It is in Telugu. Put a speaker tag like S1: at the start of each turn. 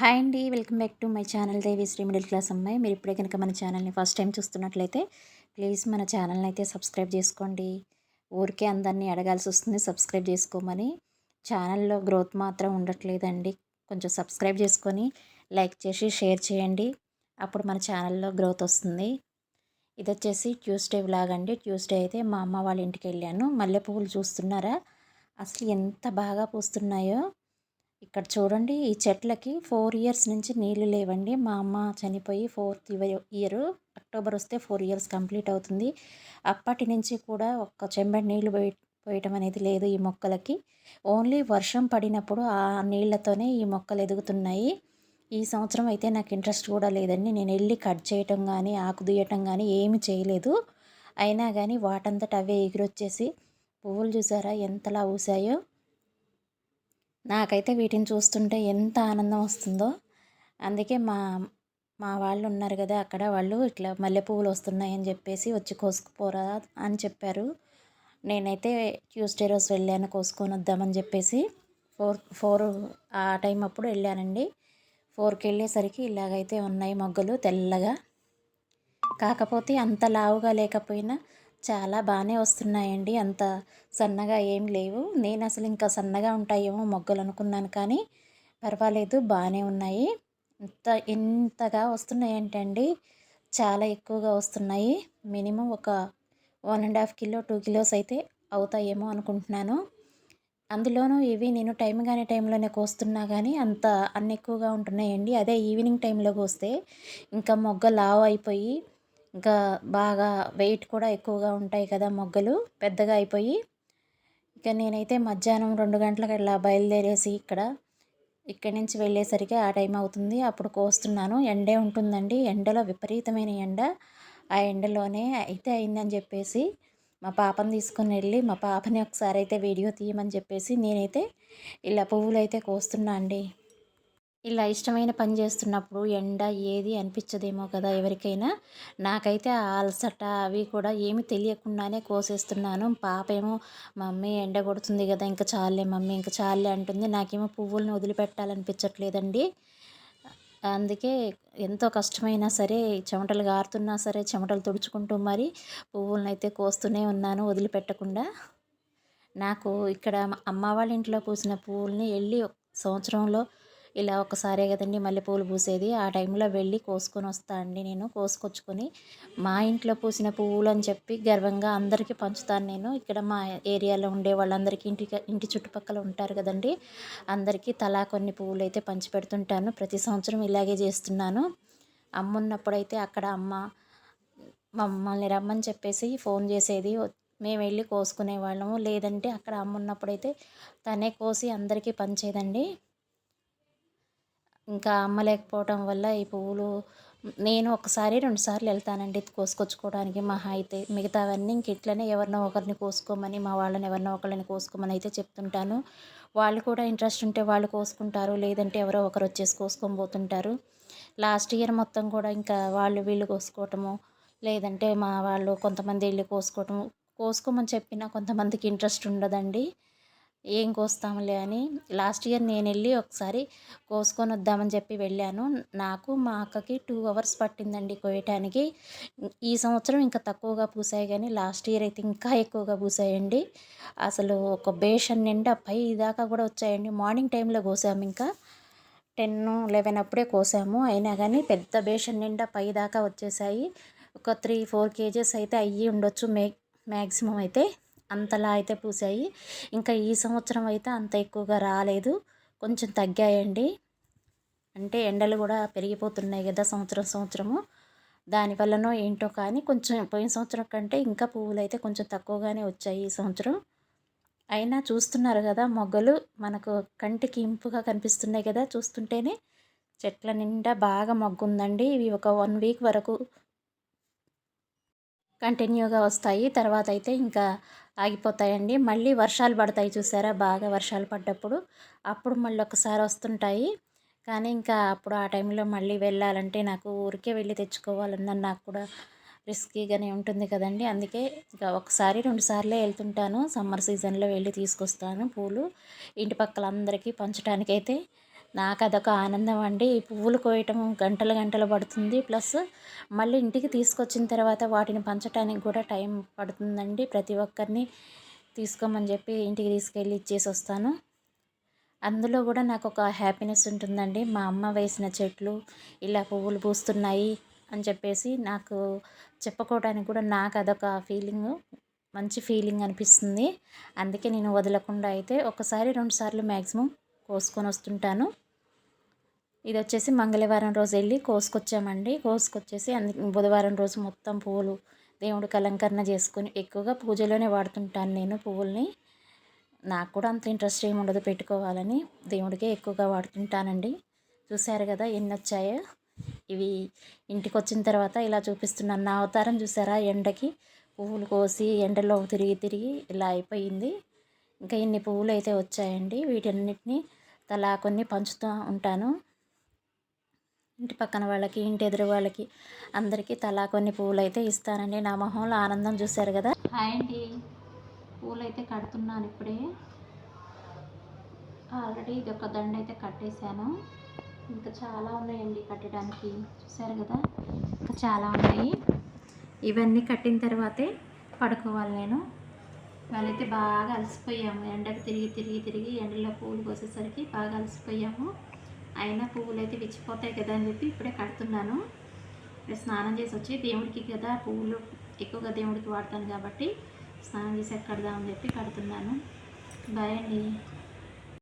S1: హాయ్ అండి welcome back to my channel Devishri middle class అమ్మాయి. మీరు ఇప్పుడే కనుక మన ఛానల్ని ఫస్ట్ టైం చూస్తున్నట్లయితే ప్లీజ్ మన ఛానల్ని అయితే సబ్స్క్రైబ్ చేసుకోండి. ఊరికే అందరినీ అడగాల్సి వస్తుంది సబ్స్క్రైబ్ చేసుకోమని. ఛానల్లో గ్రోత్ మాత్రం ఉండట్లేదండి. కొంచెం సబ్స్క్రైబ్ చేసుకొని లైక్ చేసి షేర్ చేయండి. అప్పుడు మన ఛానల్లో గ్రోత్ వస్తుంది. ఇది వచ్చేసి ట్యూస్డే వ్లాగ్ అండి. ట్యూస్డే అయితే మా అమ్మ వాళ్ళ ఇంటికి వెళ్ళాను. మల్లె చూస్తున్నారా? అసలు ఎంత బాగా పూస్తున్నాయో. ఇక్కడ చూడండి ఈ చెట్లకి ఫోర్ ఇయర్స్ నుంచి నీళ్ళు లేవండి. మా అమ్మ చనిపోయి ఫోర్త్ ఇయర్. అక్టోబర్ వస్తే ఫోర్ ఇయర్స్ కంప్లీట్ అవుతుంది. అప్పటి నుంచి కూడా ఒక్క చెంబడి నీళ్ళు పోయి పోయటం అనేది లేదు ఈ మొక్కలకి. ఓన్లీ వర్షం పడినప్పుడు ఆ నీళ్ళతోనే ఈ మొక్కలు ఎదుగుతున్నాయి. ఈ సంవత్సరం అయితే నాకు ఇంట్రెస్ట్ కూడా లేదండి. నేను వెళ్ళి కట్ చేయటం కానీ ఆకు దుయ్యటం కానీ ఏమి చేయలేదు. అయినా కానీ వాటంతట అవే ఎగిరొచ్చేసి పువ్వులు చూసారా ఎంతలా ఊసాయో నాకైతే వీటిని చూస్తుంటే ఎంత ఆనందం వస్తుందో. అందుకే మా మా వాళ్ళు ఉన్నారు కదా అక్కడ వాళ్ళు ఇట్లా మల్లె పువ్వులు వస్తున్నాయని చెప్పేసి వచ్చి కోసుకుపోరా అని చెప్పారు. నేనైతే ట్యూస్డే రోజు వెళ్ళాను కోసుకొని వద్దామని చెప్పేసి ఫోర్ ఫోర్ ఆ టైం అప్పుడు వెళ్ళానండి. ఫోర్కి వెళ్ళేసరికి ఇలాగైతే ఉన్నాయి మొగ్గలు తెల్లగా. కాకపోతే అంత లావుగా లేకపోయినా చాలా బాగానే వస్తున్నాయండి. అంత సన్నగా ఏం లేవు. నేను అసలు ఇంకా సన్నగా ఉంటాయేమో మొగ్గలు అనుకున్నాను కానీ పర్వాలేదు బాగానే ఉన్నాయి. ఇంత ఇంతగా వస్తున్నాయి ఏంటండి చాలా ఎక్కువగా వస్తున్నాయి. మినిమం ఒక one and half kilo two kilos అయితే అవుతాయేమో అనుకుంటున్నాను. అందులోనూ ఇవి నేను టైం కానీ టైంలోనే కోస్తున్నా కానీ అంత అన్ని ఎక్కువగా ఉంటున్నాయండి. అదే ఈవినింగ్ టైంలో కోస్తే ఇంకా మొగ్గ లావు అయిపోయి ఇంకా బాగా వెయిట్ కూడా ఎక్కువగా ఉంటాయి కదా మొగ్గలు పెద్దగా అయిపోయి. ఇక నేనైతే మధ్యాహ్నం రెండు గంటలకు అలా బయలుదేరేసి ఇక్కడ ఇక్కడి నుంచి వెళ్ళేసరికి ఆ టైం అవుతుంది. అప్పుడు కోస్తున్నాను. ఎండే ఉంటుందండి. ఎండలో విపరీతమైన ఎండ. ఆ ఎండలోనే అయితే అయిందని చెప్పేసి మా పాపని తీసుకుని వెళ్ళి మా పాపని ఒకసారి అయితే వీడియో తీయమని చెప్పేసి నేనైతే ఇలా పువ్వులు అయితే కోస్తున్నా అండి. ఇలా ఇష్టమైన పని చేస్తున్నప్పుడు ఎండ ఏది అనిపించదేమో కదా ఎవరికైనా. నాకైతే ఆ అలసట అవి కూడా ఏమి తెలియకుండానే కోసేస్తున్నాను. పాప ఏమో మమ్మీ ఎండ కొడుతుంది కదా ఇంకా చాలే మమ్మీ ఇంకా చాలే అంటుంది. నాకేమో పువ్వులను వదిలిపెట్టాలనిపించట్లేదండి. అందుకే ఎంతో కష్టమైనా సరే చెమటలు గారుతున్నా సరే చెమటలు తుడుచుకుంటూ మరి పువ్వులను అయితే కోస్తూనే ఉన్నాను వదిలిపెట్టకుండా. నాకు ఇక్కడ అమ్మ వాళ్ళ ఇంట్లో పూసిన పువ్వుల్ని వెళ్ళి సంవత్సరంలో ఇలా ఒకసారే కదండి మల్లెపూలు పూసేది. ఆ టైంలో వెళ్ళి కోసుకొని వస్తా అండి నేను. కోసుకొచ్చుకొని మా ఇంట్లో పూసిన పువ్వులు అని చెప్పి గర్వంగా అందరికీ పంచుతాను నేను. ఇక్కడ మా ఏరియాలో ఉండే వాళ్ళందరికీ ఇంటి ఇంటి చుట్టుపక్కల ఉంటారు కదండి. అందరికీ తలా కొన్ని పువ్వులు అయితే పంచిపెడుతుంటాను. ప్రతి సంవత్సరం ఇలాగే చేస్తున్నాను. అమ్మ ఉన్నప్పుడైతే అక్కడ అమ్మ మమ్మల్ని రమ్మని చెప్పేసి ఫోన్ చేసేది. మేము వెళ్ళి కోసుకునే వాళ్ళము. లేదంటే అక్కడ అమ్మ ఉన్నప్పుడైతే తనే కోసి అందరికీ పంచేదండి. ఇంకా అమ్మలేకపోవటం వల్ల ఈ పువ్వులు నేను ఒకసారి రెండుసార్లు వెళ్తానండి కోసుకొచ్చుకోవడానికి. మహా అయితే మిగతావన్నీ ఇంక ఇట్లనే ఎవరినో ఒకరిని కోసుకోమని మా వాళ్ళని ఎవరినో ఒకరిని కోసుకోమని అయితే చెప్తుంటాను. వాళ్ళు కూడా ఇంట్రెస్ట్ ఉంటే వాళ్ళు కోసుకుంటారు లేదంటే ఎవరో ఒకరు వచ్చేసి కోసుకొని పోతుంటారు. లాస్ట్ ఇయర్ మొత్తం కూడా ఇంకా వాళ్ళు వీళ్ళు కోసుకోవటము లేదంటే మా వాళ్ళు కొంతమంది వెళ్ళి కోసుకోవటము. కోసుకోమని చెప్పినా కొంతమందికి ఇంట్రెస్ట్ ఉండదండి. ఏం కోస్తాంలే అని లాస్ట్ ఇయర్ నేను వెళ్ళి ఒకసారి కోసుకొని వద్దామని చెప్పి వెళ్ళాను. నాకు మా అక్కకి టూ అవర్స్ పట్టిందండి కోయటానికి ఈ సంవత్సరం ఇంకా తక్కువగా పూసాయి కానీ లాస్ట్ ఇయర్ అయితే ఇంకా ఎక్కువగా పూసాయండి. అసలు ఒక బేషన్ నిండా పై దాకా కూడా వచ్చాయండి. మార్నింగ్ టైంలో కోసాము ఇంకా. టెన్ లెవెన్ అప్పుడే కోసాము. అయినా కానీ పెద్ద బేషన్ నిండా పై దాకా వచ్చేసాయి. ఒక త్రీ ఫోర్ కేజెస్ అయితే అయ్యి ఉండొచ్చు మే మ్యాక్సిమం అయితే. అంతలా అయితే పూసాయి. ఇంకా ఈ సంవత్సరం అయితే అంత ఎక్కువగా రాలేదు. కొంచెం తగ్గాయండి. అంటే ఎండలు కూడా పెరిగిపోతున్నాయి కదా సంవత్సరం సంవత్సరము. దానివల్లనో ఏంటో కానీ కొంచెం పోయిన సంవత్సరం కంటే ఇంకా పువ్వులు అయితే కొంచెం తక్కువగానే వచ్చాయి ఈ సంవత్సరం. అయినా చూస్తున్నారు కదా మొగ్గలు మనకు కంటికి ఇంపుగా కనిపిస్తున్నాయి కదా చూస్తుంటేనే చెట్ల నిండా బాగా మొగ్గుందండి. ఇవి ఒక వన్ వీక్ వరకు కంటిన్యూగా వస్తాయి. తర్వాత అయితే ఇంకా ఆగిపోతాయండి. మళ్ళీ వర్షాలు పడతాయి చూసారా? బాగా వర్షాలు పడ్డప్పుడు. అప్పుడు మళ్ళీ ఒకసారి వస్తుంటాయి. కానీ ఇంకా అప్పుడు ఆ టైంలో మళ్ళీ వెళ్ళాలంటే నాకు ఊరికే వెళ్ళి తెచ్చుకోవాలన్న నాకు కూడా రిస్కీగానే ఉంటుంది కదండి. అందుకే ఇంకా ఒకసారి రెండు సార్లే వెళ్తుంటాను. సమ్మర్ సీజన్లో వెళ్ళి తీసుకొస్తాను పూలు. ఇంటి పక్కల అందరికీ పంచడానికైతే నాకు అదొక ఆనందం అండి ఈ పువ్వులు కోయటం గంటలు గంటలు పడుతుంది. ప్లస్ మళ్ళీ ఇంటికి తీసుకొచ్చిన తర్వాత వాటిని పంచడానికి కూడా టైం పడుతుందండి. ప్రతి ఒక్కరిని తీసుకోమని చెప్పి ఇంటికి తీసుకెళ్ళి ఇచ్చేసి వస్తాను. అందులో కూడా నాకు ఒక హ్యాపీనెస్ ఉంటుందండి. మా అమ్మ వేసిన చెట్లు ఇలా పువ్వులు పూస్తున్నాయి అని చెప్పేసి నాకు చెప్పుకోవడానికి కూడా నాకు అదొక ఫీలింగ్ మంచి ఫీలింగ్ అనిపిస్తుంది. అందుకే నేను వదలకుండా అయితే ఒకసారి రెండు సార్లు మ్యాక్సిమం కోసుకొని వస్తుంటాను. ఇది వచ్చేసి మంగళవారం రోజు వెళ్ళి కోసుకొచ్చామండి. కోసుకొచ్చేసి అందు బుధవారం రోజు మొత్తం పువ్వులు దేవుడికి అలంకరణ చేసుకొని ఎక్కువగా పూజలోనే వాడుతుంటాను నేను పువ్వుల్ని. నాకు కూడా అంత ఇంట్రెస్ట్ ఏమి ఉండదు పెట్టుకోవాలని. దేవుడికే ఎక్కువగా వాడుతుంటానండి. చూశారు కదా ఎన్ని వచ్చాయో. ఇవి ఇంటికి వచ్చిన తర్వాత ఇలా చూపిస్తున్నాను. నా అవతారం చూసారా ఎండకి పువ్వులు కోసి ఎండలో తిరిగి తిరిగి ఇలా అయిపోయింది. ఇంకా ఇన్ని పువ్వులు అయితే వచ్చాయండి వీటన్నిటిని తలా కొన్ని పంచుతూ ఉంటాను. ఇంటి పక్కన వాళ్ళకి ఇంటి ఎదురు వాళ్ళకి అందరికీ తలా కొన్ని పువ్వులు అయితే ఇస్తానండి. నా మొహంలో ఆనందం చూశారు కదా? హాయ్ అండి. పూలు అయితే కడుతున్నాను ఇప్పుడే. ఆల్రెడీ ఇది ఒక దండ అయితే కట్టేశాను. ఇంకా చాలా ఉన్నాయండి కట్టడానికి. చూసారు కదా? ఇంకా చాలా ఉన్నాయి. ఇవన్నీ కట్టిన తర్వాతే పడుకోవాలి నేను. వాళ్ళైతే బాగా అలసిపోయాము. ఎండకు తిరిగి తిరిగి తిరిగి ఎండలో పూలు కోసేసరికి బాగా అలసిపోయాము. అయినా పువ్వులు అయితే విచ్చిపోతాయి కదా అని చెప్పి ఇప్పుడే కడుతున్నాను. ఇప్పుడు స్నానం చేసి వచ్చి దేవుడికి కదా పువ్వులు ఎక్కువగా దేవుడికి వాడతాను కాబట్టి స్నానం చేసి కడదామని చెప్పి కడుతున్నాను. బాయ్ అండి.